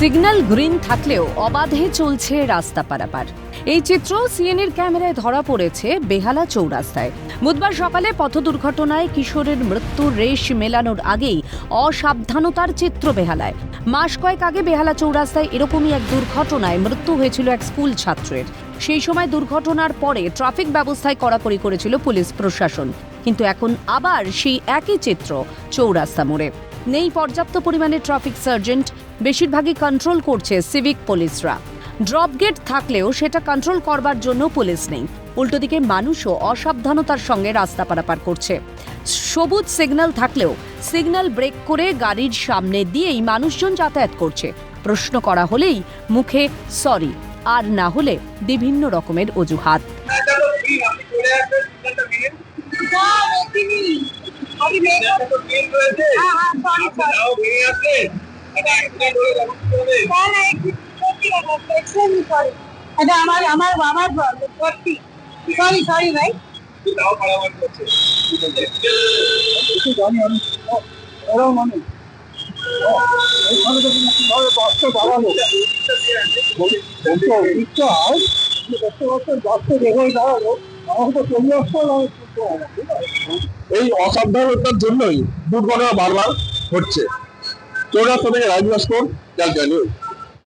Signal green থাকলেও অবাধে চলছে রাস্তা পারাপার। এই চিত্র সিএনএর ক্যামেরায় ধরা পড়েছে বেহালা চৌরাস্তায়। বুধবার সকালে পথ দুর্ঘটনায় কিশোরের মৃত্যুর রেশ মেলানোর আগেই অসাবধানতার চিত্র বেহালায়। মাস কয়েক আগে বেহালা চৌরাস্তায় এরকমই এক দুর্ঘটনায় মৃত্যু হয়েছিল এক স্কুল ছাত্রের। সেই সময় দুর্ঘটনার পরে ট্রাফিক ব্যবস্থায় কড়াকড়ি করেছিল পুলিশ প্রশাসন। কিন্তু এখন আবার সেই একই চিত্র চৌরাস্তা মোড়ে। নেই পর্যাপ্ত পরিমাণে ট্রাফিক সার্জেন্ট বেশিরভাগই কন্ট্রোল করছে সিভিক পুলিশরা ড্রপ গেট থাকলেও সেটা কন্ট্রোল করবার জন্য পুলিশ নেই। উল্টো দিকে মানুষও অসাবধানতার সঙ্গে রাস্তা পারাপার করছে। সবুজ সিগন্যাল থাকলেও সিগন্যাল ব্রেক করে গাড়ির সামনে দিয়েই মানুষজন যাতায়াত করছে। প্রশ্ন করা হলেই মুখে সরি আর না হলে বিভিন্ন রকমের অজুহাত। এটা আমার আমার আমার সত্যি সরি সরি ভাই ওরাও হয় দেখতে পাচ্ছেন বাঁচতে দেখেই দাঁড়াল এই অসাবধানতার জন্যই দুর্ঘটনা বারবার হচ্ছে চৌরাস্তা থেকে রাজভাস্কর ক্যালকানি